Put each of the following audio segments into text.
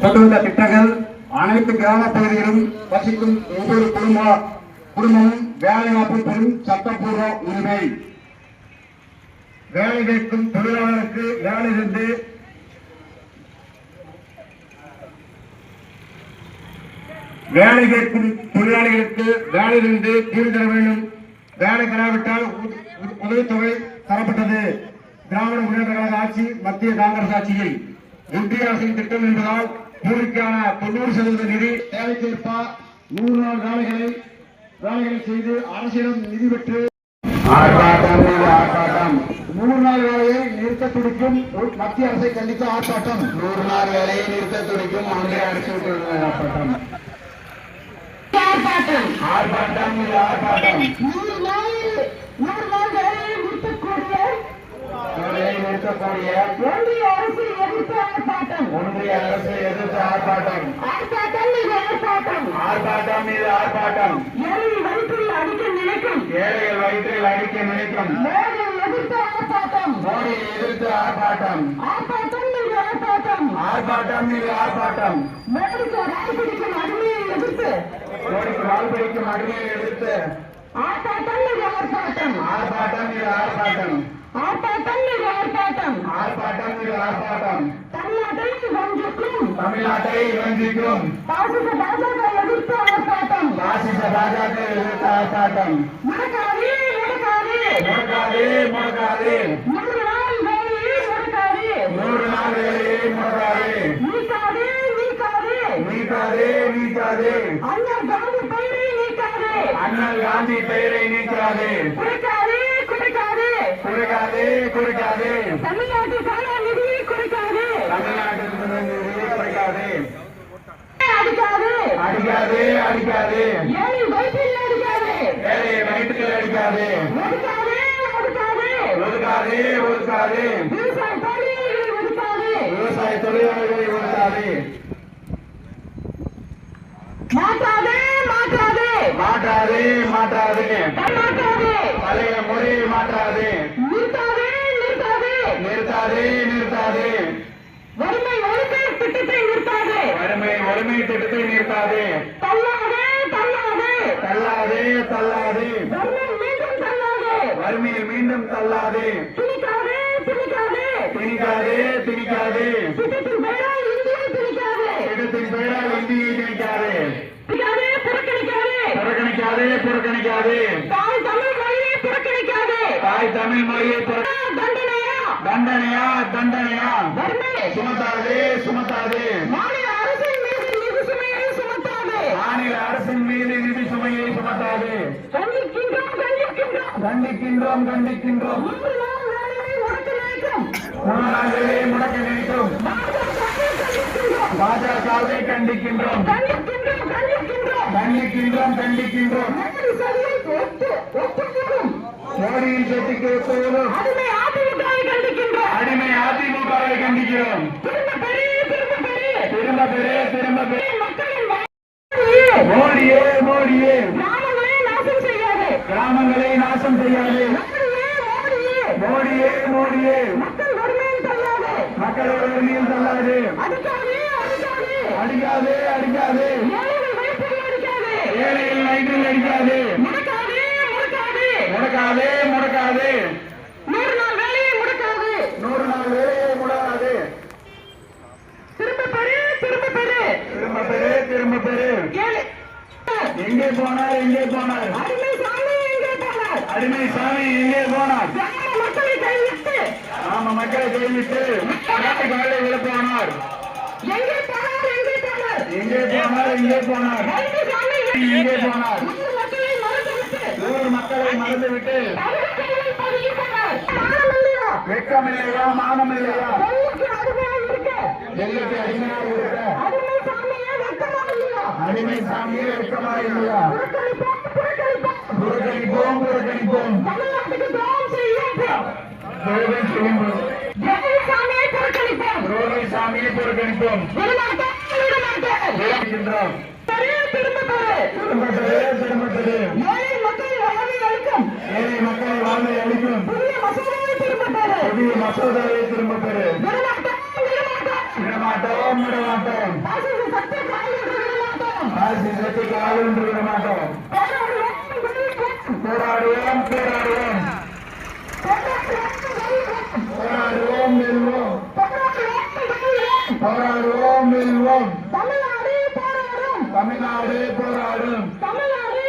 கொண்டுள்ள திட்டங்கள் அனைத்து கிராம பகுதிகளிலும் வசிக்கும் ஒவ்வொரு குடும்ப குடும்பமும் வேலைவாய்ப்பு பெறும் சட்டப்பூர்வ உரிமை. வேலை கேட்கும் தொழிலாளருக்கு வேலை சென்று வேலை கேட்கும் தொழிலாளிகளுக்கு வேலை இருந்து தீர்வு தர வேண்டும். வேலை தராவிட்டால் உ- உதவித்தொகை தரப்பட்டது. திராவிட முன்னேற்ற கழக ஆட்சி மத்திய காங்கிரஸ் ஆட்சியில் ஒன்றிய அரசின் திட்டம் என்பதால் கூலிக்கான தொண்ணூறு சதவீத நிதி தேவைக்கேற்ப நூறு நாள் வேலைகளை வேலைகளை செய்து அரசிடம் நிதி பெற்று ஆர்ப்பாட்டம் நூறு நாள் வேலையை நிறுத்த துடிக்கும் மத்திய அரசை கண்டித்து ஆர்ப்பாட்டம். நூறு நாள் வேலையை நிறுத்த துடிக்கும் ஒன்றிய அரசு ஆர்ப்பாட்டம். ஆர்ப்பாட்டம். ஆர்ப்பாட்டம் ஆர்ப்பாட்டம் நூறு நாள் நூறு நாள் வேலையை நிறுத்தக்கூடிய வேலையை நிறுத்தக்கூடிய ஒன்றிய அரசு எதிர்ப்பு ஆர்ப்பாட்டம். ஒன்றிய அரசு எதிர்த்து ஆர்ப்பாட்டம். ஆர்ப்பாட்டம் இது ஆர்ப்பாட்டம். ஆர்ப்பாட்டம் மீது ஆர்ப்பாட்டம். ஏழை வயிற்றில் அடிக்க நினைக்கும். ஏழைகள் வயிற்றில் அடிக்க நினைக்கும். மோடி எதிர்ப்பு ஆர்ப்பாட்டம். மோடியை எதிர்த்து ஆர்ப்பாட்டம். ஆர்ப்பாட்டம் இது ஆர்ப்பாட்டம். ஆர்ப்பாட்டம் மீது ஆர்ப்பாட்டம். மோடிக்கு ராய் பிடிக்கும் அடிமையை எதிர்த்து. மோடிக்கு வாழ் பிடிக்கும் அடிமையை எதிர்த்து. ஆர்ப்பாட்டம் ஆர்ப்பாட்டம். ஆர்ப்பாட்டம் மீது ஆர்ப்பாட்டம். ஆர்ப்பாட்டம் இது ஆர்ப்பாட்டம் மீது ஆர்ப்பாட்டம். தமிழ்நாட்டை வஞ்சிக்கும் பாசிச பாஜக எதிர்ப்பு ஆர்ப்பாட்டம். பாசிச பாஜக எதிர்த்து ஆர்ப்பாட்டம். முடக்காதே முடக்காதே. முடக்காதே முடக்காதே. நூறு நாள் வேலையை முடக்காதே. நீக்காதே நீக்காதே. நீக்காதே நீக்காதே. அண்ணன் காந்தி பெயரை நீக்காதே. அண்ணல் காந்தி பெயரை நீக்காதே. குறைக்காதே குறைக்காதே. குறைக்காதே தமிழ்நாட்டுக்கான நிதியை குறைக்காதே. தமிழ்நாட்டில் நிதியை குறைக்காதே. அடிக்காதே. அடிக்காதே அடிக்காதே. ஏழை வயிற்றில் அடிக்காதே. வயிற்றில் ஒதுக்காதே ஒதுக்காதே. விவசாய தொழிலாளர்களை ஒதுக்காதே. மாற்றாதே மாற்றாதே. மாற்றாதே. பழைய முறையை மாற்றாதே. நிறுத்தாதே நிறுத்தாதே. வறுமை ஒழிப்பு திட்டத்தை நிறுத்தாதே. வறுமை வறுமை திட்டத்தை நிறுத்தாதே. தள்ளாதே தள்ளாதே. தள்ளாதே தள்ளாதே. வறுமை மீண்டும் தள்ளாதே. வறுமையில் மீண்டும் தள்ளாதே. திணிக்காதே திணிக்காதே. திணிக்காதே திணிக்காதே. திட்டத்தின் பெயரால் இந்தியை திணிக்காதே. இடத்தின் பெயரால் இந்தியை திணிக்காதே. திணிக்காதே புறக்கணிக்காதே. புறக்கணிக்காதே புறக்கணிக்காதே. தாய் தமிழ் மொழியை புறக்கணிக்காதே. தாய் தமிழ் மொழியை புற- தண்டனையா தண்டனையா? சுமத்தாதே சுமத்தாதே. மாநில அரசின் மீது நிதி சுமையை சுமத்தாதே. மாநில அரசின் மீது நிதி சுமையை சுமத்தாதே. கண்டிக்கின்றோம் கண்டிக்கின்றோம். வேலையை முடக்க நினைக்கும் பாஜகவை கண்டிக்கின்றோம். கண்டிக்கின்றோம். கண்டிக்கின்றோம் மோடியின் சொத்துக்கு ஒப்புவதும் அடிமை அதிமுகவை கண்டிக்கின்றோம் அடிமை அதிமுகவை கண்டிக்கிறோம் திரும்ப பெரிய திரும்ப பெரிய பெரு திரும்ப மோடியே மோடியே. கிராமங்களை நாசம் செய்யாது. மோடியே மோடியே. மக்கள் வறுமையில் தள்ளாது. மக்களோட நீர் தள்ளாது அடிக்காதே அடிக்காதே. ஏழையில் நைட்டில் அடிக்காது ஏழைகள் வயிற்றில் அடிக்காதே முடக்காதே முடக்காதே முடக்காதே முடக்காதே நூறு நாள் வேலையை முடக்காது நூறு நாள் வேலையை முடக்காதே திரும்ப பெரு திரும்ப பெரு திரும்ப பெரு திரும்ப பெரு ஏழை எங்கே போனார் எங்கே போனார்? அடிமை சாமி எங்கே போனார்? அடிமை சாமி எங்கே போனார்? மக்களை கைவிட்டு. நாம மக்களை கைவிட்டு காலை விட போனார் எங்கே போனார்? எங்கே போனார் எங்கே போனார்? எங்கே போனார்? எங்கே மக்களை ஊர் பதுக்கி போனார் மானம் இல்லையா மானம் இல்லையா வெள்ளைக்கு அடிமையாக இருக்க டெல்லிக்கு அடிமையாக இருக்க அடிமை சாமியே வெட்கமா இல்லையா அடிமை சாமியே வெட்கமா இல்லையா புறக்கணிப்போம் புறக்கணிப்போம் புறக்கணிப்போம் செய்யும் துரோகை சாமியை புறக்கணிப்போம் துரோகை சாமியை புறக்கணிப்போம் திரும்ப ஏழை மக்களை வாழ்வை அளிக்கும் புதிய மசோதாவை திரும்ப விடமாட்டோம் விடமாட்டோம். விட்டு காலம் விட மாட்டோம் போராடுவோம் போராடுவோம். போராடுவோம் வெல்வோம். போராடுவோம் வெல்வோம். தமிழ்நாடு போராடும். தமிழ்நாடு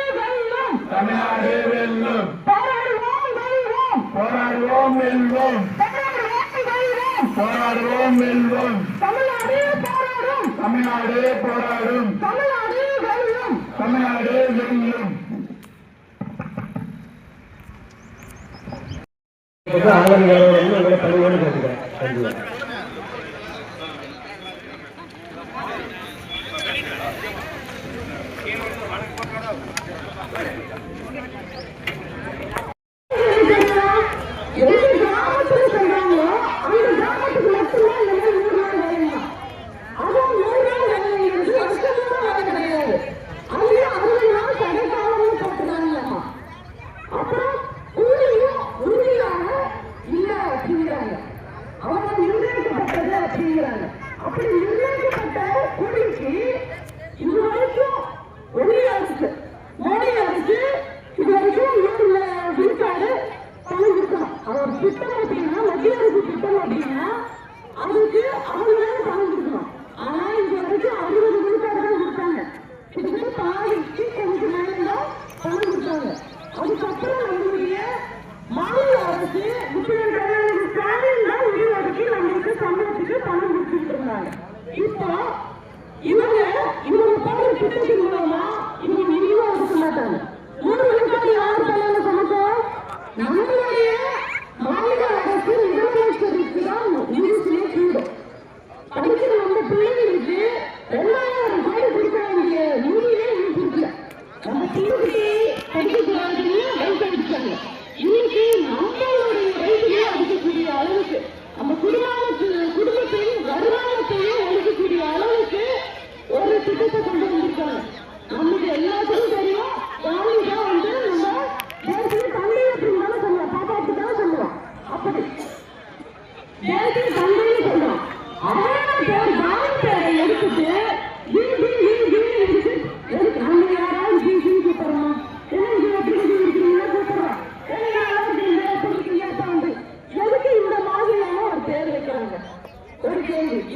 வெல்லும். போராடுவோம் வெல்வோம். போராடுவோம் வெல்வோம். தமிழ்நாடு போராடும். தமிழ்நாடு எங்கும் ஆவணங்களோட பதிவோடு கேட்டுக்கிறேன் அப்படிங்கிறாங்க அப்படி நிர்ணயிக்கப்பட்ட கூலிக்கு இது வரைக்கும் ஒன்றிய அரசு மாநில அரசு இது வரைக்கும் உள்ள விழுக்காடு பணம் கொடுக்கணும் அவர் திட்டம் அப்படின்னா மத்திய அரசு அப்படின்னா அதுக்கு அவங்க பணம் இப்போ இவங்க இவங்க போடுற திட்டத்துக்கு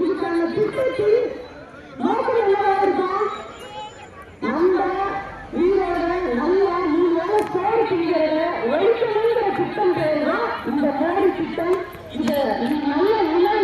இதுக்கான திட்டத்தில் நோக்கம் என்னவா இருக்கும் நம்ம உயிரோட நல்ல உயிரோட சோறு திங்கிறத ஒழிக்கணுங்கிற திட்டம் இந்த மோடி திட்டம் இந்த நல்ல உணவு